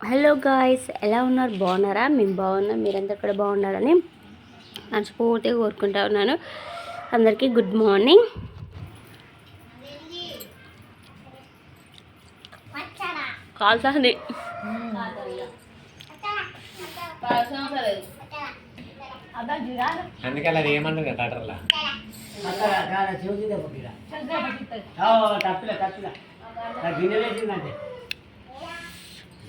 Hello guys ఎలా ఉన్నారు? బాగున్నారా? మేము బాగున్నాం మీరంతా కూడా బాగున్నారని మనస్ఫూర్తిగా కోరుకుంటా ఉన్నాను. అందరికీ గుడ్ మార్నింగ్. కాల్తుంది అందుకని అది తప్పిల తప్పిల. గిన్నె వేసిందంటే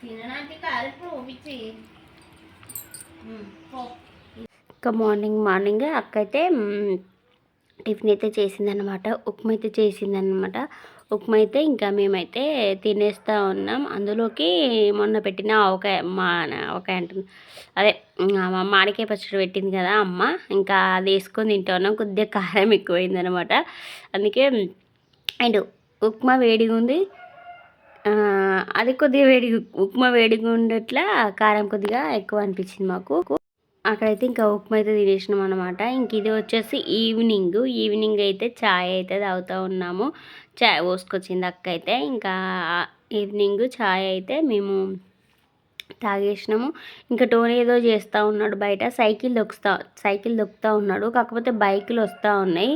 తినడానికి అరుపు ఇంకా మార్నింగ్ మార్నింగ్ అక్క అయితే టిఫిన్ అయితే చేసిందనమాట ఉప్మా అయితే చేసిందనమాట ఉప్మా అయితే ఇంకా మేమైతే తినేస్తూ ఉన్నాం. అందులోకి మొన్న పెట్టిన ఆవకాయ మా ఆవకాయ అంటుంది అదే మా మామిడికాయ పచ్చడి పెట్టింది కదా అమ్మ. ఇంకా అది వేసుకొని తింటా ఉన్నాం. కొద్దిగా కారం ఎక్కువైందనమాట అందుకే అండ్ ఉప్మా వేడిగా ఉంది అది కొద్దిగా వేడి ఉప్మా వేడిగా ఉండట్లా కారం కొద్దిగా ఎక్కువ అనిపించింది మాకు. అక్కడైతే ఇంకా ఉప్మా అయితే తినేసినాం అనమాట ఇంక ఇది వచ్చేసి ఈవినింగ్. ఈవినింగ్ అయితే చాయ్ అయితే తాగుతూ ఉన్నాము. చాయ్ పోసుకొచ్చింది అక్క అయితే ఇంకా ఈవినింగ్ చాయ్ అయితే మేము తాగేసినాము. ఇంకా టోనీ ఏదో చేస్తూ ఉన్నాడు బయట. సైకిల్ దొక్కుతా సైకిల్ దొక్కుతూ ఉన్నాడు. కాకపోతే బైకులు వస్తూ ఉన్నాయి.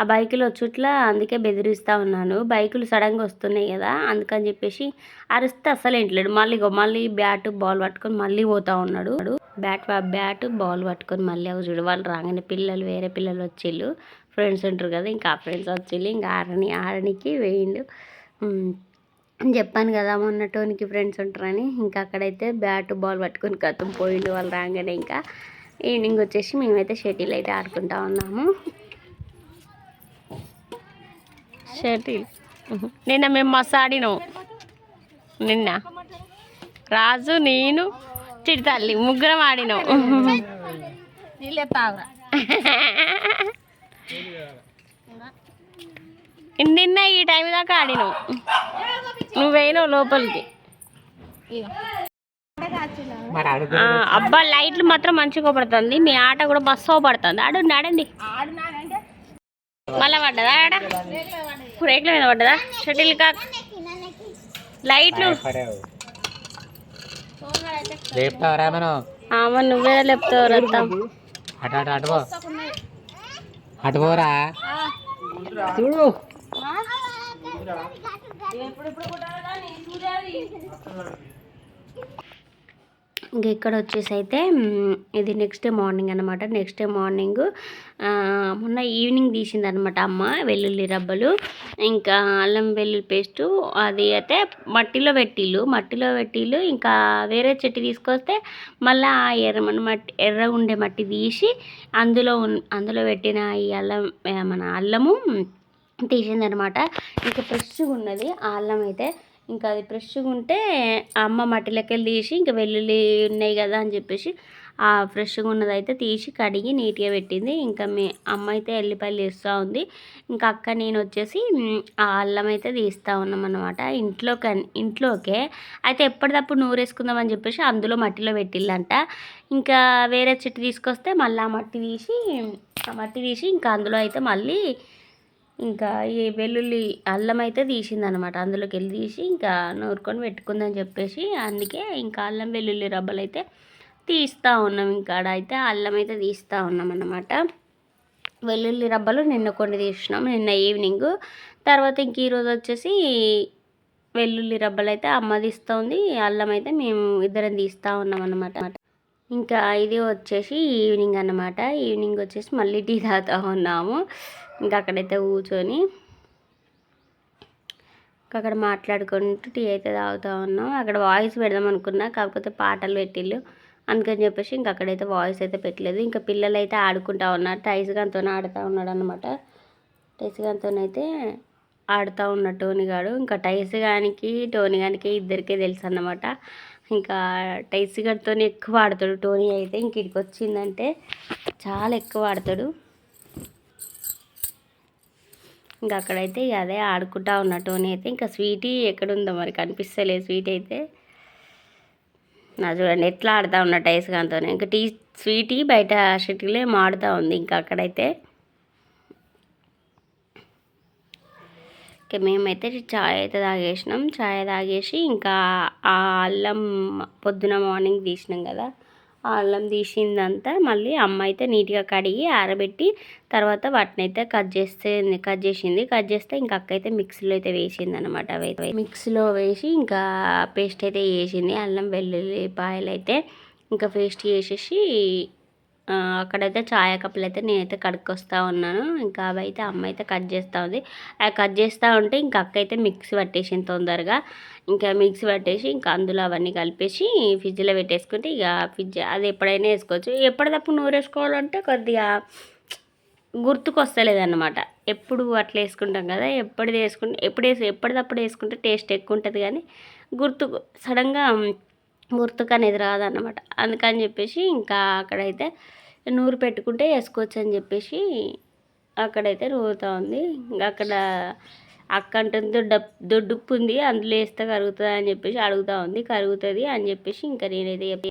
ఆ బైకులు వచ్చుట్లా అందుకే బెదిరిస్తూ ఉన్నాను. బైకులు సడన్గా వస్తున్నాయి కదా అందుకని చెప్పేసి అరిస్తే అసలు ఇంట్లేడు మళ్ళీ మళ్ళీ బ్యాట్ బాల్ పట్టుకొని మళ్ళీ పోతూ ఉన్నాడు. బ్యాట్ బ్యాట్ బాల్ పట్టుకొని మళ్ళీ అవి చూడు వాళ్ళు రాగానే పిల్లలు వేరే పిల్లలు వచ్చిళ్ళు. ఫ్రెండ్స్ ఉంటారు కదా ఇంకా ఆ ఫ్రెండ్స్ వచ్చిళ్ళు ఇంకా ఆరని ఆరనికి వేయిండు. చెప్పాను కదా మొన్న టోనికి ఫ్రెండ్స్ ఉంటారని. ఇంకా అక్కడైతే బ్యాట్ బాల్ పట్టుకొని కథం పోయిండు వాళ్ళు రాగానే ఇంకా. ఈవినింగ్ వచ్చేసి మేమైతే షటిల్ అయితే ఆడుకుంటా ఉన్నాము. షటిల్. నిన్న మేము మస్తు ఆడినాం. నిన్న. రాజు నేను చిడితల్లి ముగ్గురం ఆడినాం. నీళ్ళే తాగురా. నిన్న ఈ టైం దాకా ఆడినావు. నువ్వేనావు లోపలికి. అబ్బా లైట్లు మాత్రం మంచిగా పడుతుంది మీ ఆట కూడా బస్సు పడుతుంది. ఆడండి ఆడండి. మళ్ళా పడ్డదా ఆడ? రేట్ల మీద పడ్డదా? Shuttlecock. లైట్లు. ఆమె నువ్వే లేపుతావు రత్తం అటు చూడు. ఇంకా ఇక్కడ వచ్చేసి అయితే ఇది నెక్స్ట్ డే మార్నింగ్ అనమాట నెక్స్ట్ డే మార్నింగ్ మొన్న ఈవినింగ్ తీసింది అనమాట అమ్మ వెల్లుల్లి రబ్బలు. ఇంకా అల్లం వెల్లుల్లి పేస్టు అది అయితే మట్టిలో పెట్టిళ్ళు. మట్టిలో పెట్టిళ్ళు ఇంకా వేరే చెట్టు తీసుకొస్తే మళ్ళీ ఆ ఎర్ర మన మట్టి ఎర్ర ఉండే మట్టి తీసి అందులో అందులో పెట్టిన ఈ అల్లం మన అల్లము తీసిందనమాట. ఇంకా ఫ్రెష్గా ఉన్నది ఆ అల్లం అయితే. ఇంకా అది ఫ్రెష్గా ఉంటే అమ్మ మట్టిలోకి వెళ్ళి తీసి ఇంకా వెల్లుల్లి ఉన్నాయి కదా అని చెప్పేసి ఆ ఫ్రెష్గా ఉన్నది అయితే తీసి కడిగి నీట్గా పెట్టింది. ఇంకా మీ అమ్మ అయితే ఎల్లిపాయలు తీస్తూ ఉంది. ఇంకా అక్క నేను వచ్చేసి ఆ అల్లం అయితే తీస్తూ ఉన్నాం అనమాట ఇంట్లో ఇంట్లోకే. అయితే ఎప్పటికప్పుడు నూరేసుకుందాం అని చెప్పేసి అందులో మట్టిలో పెట్టిల్లంట. ఇంకా వేరే చెట్టు తీసుకొస్తే మళ్ళీ ఆ మట్టి తీసి ఆ మట్టి తీసి ఇంకా అందులో అయితే మళ్ళీ ఇంకా ఈ వెల్లుల్లి అల్లం అయితే తీసిందనమాట. అందులోకి వెళ్ళి తీసి ఇంకా నూరుకొని పెట్టుకుందని చెప్పేసి అందుకే ఇంకా అల్లం వెల్లుల్లి రబ్బలు అయితే తీస్తూ ఉన్నాం. ఇంకా అయితే అల్లం అయితే తీస్తూ ఉన్నాం అన్నమాట వెల్లుల్లి రబ్బలు నిన్న కొన్ని తీసినాం. నిన్న ఈవినింగ్. తర్వాత ఇంక ఈరోజు వచ్చేసి వెల్లుల్లి రబ్బలు అయితే అమ్మ తీస్తుంది. అల్లం అయితే మేము ఇద్దరం తీస్తూ ఉన్నాం అన్నమాట ఇంకా ఇది వచ్చేసి ఈవినింగ్ అన్నమాట. ఈవినింగ్ వచ్చేసి మళ్ళీ టీ తాగుతూ ఉన్నాము. ఇంకా అక్కడైతే కూర్చొని ఇంకా అక్కడ మాట్లాడుకుంటూ టీ అయితే తాగుతూ ఉన్నాం. అక్కడ వాయిస్ పెడదాం అనుకున్నా కాకపోతే పాటలు పెట్టిళ్ళు. అందుకని చెప్పేసి ఇంకా అక్కడైతే వాయిస్ అయితే పెట్టలేదు. ఇంకా పిల్లలు అయితే ఆడుకుంటా ఉన్నారు. టైస్ ఆడుతూ ఉన్నాడు అనమాట టైస్ అయితే ఆడుతూ ఉన్న టోనీ గాడు. ఇంకా టైస్ గానికి టోనీ గానికి ఇద్దరికే తెలుసు అన్నమాట. ఇంకా టైస్ గడితో ఎక్కువ ఆడతాడు. టోనీ అయితే ఇంక ఇక్కడికి వచ్చిందంటే చాలా ఎక్కువ ఆడతాడు. ఇంకా అక్కడైతే ఇక అదే ఆడుకుంటా ఉన్న టోనీ అయితే. ఇంకా స్వీటీ ఎక్కడుందో మరి కనిపిస్తలేదు స్వీట్ అయితే. నా చూడండి ఎట్లా ఆడుతూ ఉన్న టైస్ గానితో ఇంకా టీ స్వీటీ బయట షటిలే ఆడుతూ ఉంది. ఇంకా అక్కడైతే ఇక మేమైతే చాయ్ అయితే తాగేసినాం. చాయ్ తాగేసి ఇంకా ఆ అల్లం పొద్దున మార్నింగ్ తీసినాం కదా ఆ అల్లం తీసిందంతా మళ్ళీ అమ్మ అయితే నీట్గా కడిగి ఆరబెట్టి తర్వాత వాటిని అయితే కట్ చేస్తే కట్ చేసింది. కట్ చేస్తే ఇంకా అక్క అయితే మిక్సీలో అయితే వేసింది అనమాట అవి. మిక్సీలో వేసి ఇంకా పేస్ట్ అయితే వేసింది. అల్లం వెల్లుల్లి పాయలు అయితే ఇంకా పేస్ట్ చేసేసి అక్కడైతే చాయ్ కప్పులు అయితే నేనైతే కడుక్కొస్తా ఉన్నాను. ఇంకా అవి అయితే అమ్మ అయితే కట్ చేస్తూ ఉంది. అవి కట్ చేస్తూ ఉంటే ఇంకా అక్క అయితే మిక్సీ పట్టేసింది తొందరగా. ఇంకా మిక్సీ పట్టేసి ఇంకా అందులో అవన్నీ కలిపేసి ఫ్రిడ్జ్లో పెట్టేసుకుంటే ఇక ఫ్రిడ్జ్ అది ఎప్పుడైనా వేసుకోవచ్చు. ఎప్పటిదప్పుడు నూరు వేసుకోవాలంటే కొద్దిగా గుర్తుకొస్తలేదన్నమాట. ఎప్పుడు అట్లా వేసుకుంటాం కదా ఎప్పటిది వేసుకుంటే ఎప్పుడు వేసి ఎప్పటిదప్పుడు వేసుకుంటే టేస్ట్ ఎక్కువ ఉంటుంది కానీ గుర్తు సడన్గా గుర్తుకు అనేది రాదన్నమాట. అందుకని చెప్పేసి ఇంకా అక్కడైతే నూరు పెట్టుకుంటే వేసుకోవచ్చు అని చెప్పేసి అక్కడైతే నూరుతూ ఉంది. ఇంకా అక్కడ అక్క అంటుంది దొడ్డుప్పు ఉంది అందులో వేస్తే కరుగుతుంది అని చెప్పేసి అడుగుతూ ఉంది. కరుగుతుంది అని చెప్పేసి ఇంకా నేనైతే చెప్పి